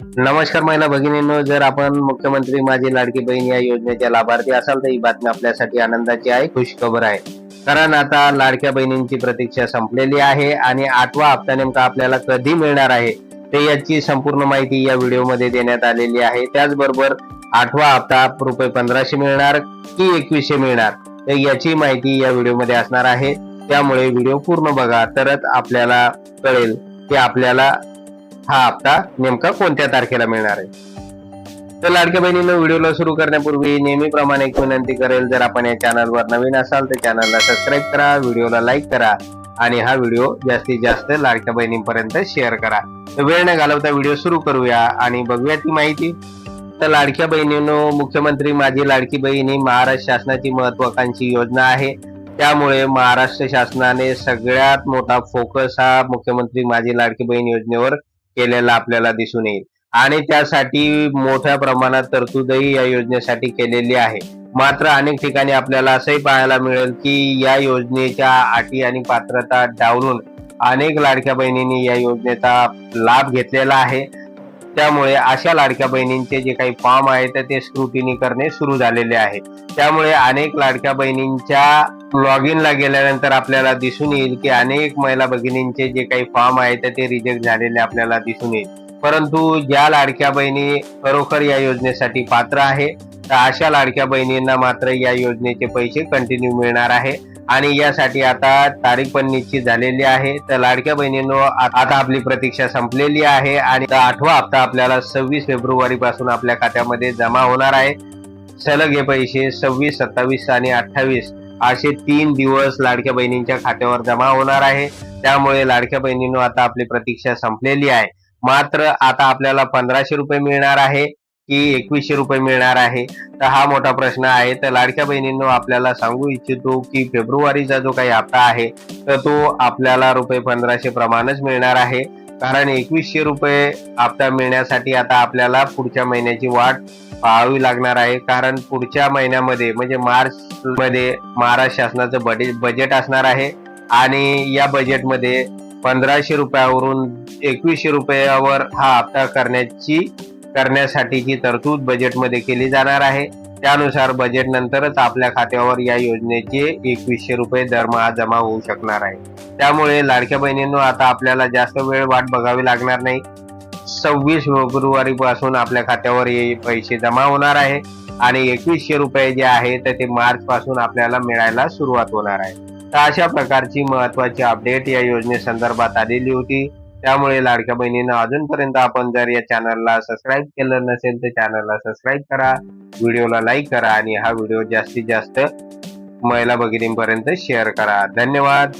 नमस्कार महिला भगिनींनो जर आपण मुख्यमंत्री माझी लाडकी बहीण या योजनेच्या लाभार्थी असाल तर ही बातमी आपल्यासाठी आनंदाची आहे खुश खबर आहे. कारण आता लाडक्या बहिणींची प्रतीक्षा संपलेली आहे आणि आठवा हप्ता नेमका आपल्याला कधी मिळणार आहे ते याची संपूर्ण माहिती या व्हिडिओमध्ये देण्यात आलेली आहे. त्याचबरोबर आठवा हप्ता रुपये पंधराशे मिळणार की एकवीसशे मिळणार तर याची माहिती या व्हिडिओमध्ये असणार आहे. त्यामुळे व्हिडिओ पूर्ण बघा तरच आपल्याला कळेल की आपल्याला हा हप्ता नेमका कोणत्या तारखेला मिळणार आहे? तर लाडक्या बहिणीनं व्हिडिओला सुरू करण्यापूर्वी नेहमीप्रमाणे एक विनंती करेल जर आपण या चॅनलवर नवीन असाल तर चॅनलला सबस्क्राईब करा व्हिडिओला लाईक करा आणि हा व्हिडिओ जास्तीत जास्त लाडक्या बहिणींपर्यंत शेअर करा. तर वेळ न घालवता व्हिडिओ सुरू करूया आणि बघूया ती माहिती. तर लाडक्या बहिणीनो मुख्यमंत्री माझी लाडकी बहीण ही महाराष्ट्र शासनाची महत्वाकांक्षी योजना आहे. त्यामुळे महाराष्ट्र शासनाने सगळ्यात मोठा फोकस हा मुख्यमंत्री माझी लाडकी बहीण योजनेवर केलेला आपल्याला दिसून येईल. आणि त्यासाठी मोठ्या प्रमाणात तरतूदही या योजनेसाठी केलेली आहे. मात्र अनेक ठिकाणी आपल्याला असंही पाहायला मिळेल की या योजनेच्या अटी आणि पात्रता डावलून अनेक लाडक्या बहिणींनी या योजनेचा लाभ घेतलेला आहे. त्यामुळे अशा लाडक्या बहिणींचे जे काही फॉर्म आहेत तर ते स्क्रुटिनी करणे सुरू झालेले आहे. त्यामुळे अनेक लाडक्या बहिणींच्या लॉग इनला गेल्यानंतर आपल्याला दिसून येईल की अनेक महिला भगिनींचे जे काही फॉर्म आहेत तर ते रिजेक्ट झालेले आपल्याला दिसून येईल. परंतु ज्या लाडक्या बहिणी खरोखर या योजनेसाठी पात्र आहे तर अशा लाडक्या बहिणींना मात्र या योजनेचे पैसे कंटिन्यू मिळणार आहे. आणि यासाठी आता तारीख पण निश्चित झालेली आहे. तर लाडक्या बहिणींनो आता आपली प्रतीक्षा संपलेली आहे आणि आठवा हप्ता आपल्याला सव्वीस फेब्रुवारी पासून आपल्या खात्यामध्ये जमा होणार आहे. सलग हे पैसे सव्वीस सत्तावीस आणि अठ्ठावीस असे तीन दिवस लाडक्या बहिणींच्या खात्यावर जमा होणार आहे. त्यामुळे लाडक्या बहिणींनो आता आपली प्रतीक्षा संपलेली आहे. मात्र आता आपल्याला पंधराशे रुपये मिळणार आहे की एकवीसशे रुपये मिळणार आहे? तर हा मोठा प्रश्न आहे. तर लाडक्या बहिणींनो आपल्याला सांगू इच्छितो की फेब्रुवारीचा जो काही हप्ता आहे तर तो आपल्याला रुपये पंधराशे प्रमाणच मिळणार आहे. कारण एकवीसशे रुपये हप्ता मिळण्यासाठी आता आपल्याला पुढच्या महिन्याची वाट पाहावी लागणार आहे. कारण पुढच्या महिन्यामध्ये म्हणजे मार्च मध्ये महाराष्ट्र शासनाचं बजेट बजेट असणार आहे. आणि या बजेटमध्ये पंधराशे रुपयावरून एकवीसशे रुपयावर हा हप्ता करण्याची करण्यासाठीची तरतूद बजेटमध्ये केली जाणार आहे. त्यानुसार बजेट नंतरच आपल्या खात्यावर या योजनेचे एकवीसशे रुपये दरमहा जमा होऊ शकणार आहे. त्यामुळे लाडक्या बहिणींनो आता आपल्याला जास्त वेळ वाट बघावी लागणार नाही. सव्वीस फेब्रुवारी पासून आपल्या खात्यावर हे पैसे जमा होणार आहे आणि एकवीसशे रुपये जे आहे तर ते मार्च पासून आपल्याला मिळायला सुरुवात होणार आहे. तर अशा प्रकारची महत्वाची अपडेट या योजनेसंदर्भात आलेली होती. त्यामुळे लाडक्या बहिणींना अजूनपर्यंत आपण जर या चॅनलला सबस्क्राईब केलं नसेल तर चॅनलला सबस्क्राईब करा. व्हिडिओला लाईक करा आणि हा व्हिडिओ जास्तीत जास्त महिला भगिनींपर्यंत शेअर करा. धन्यवाद.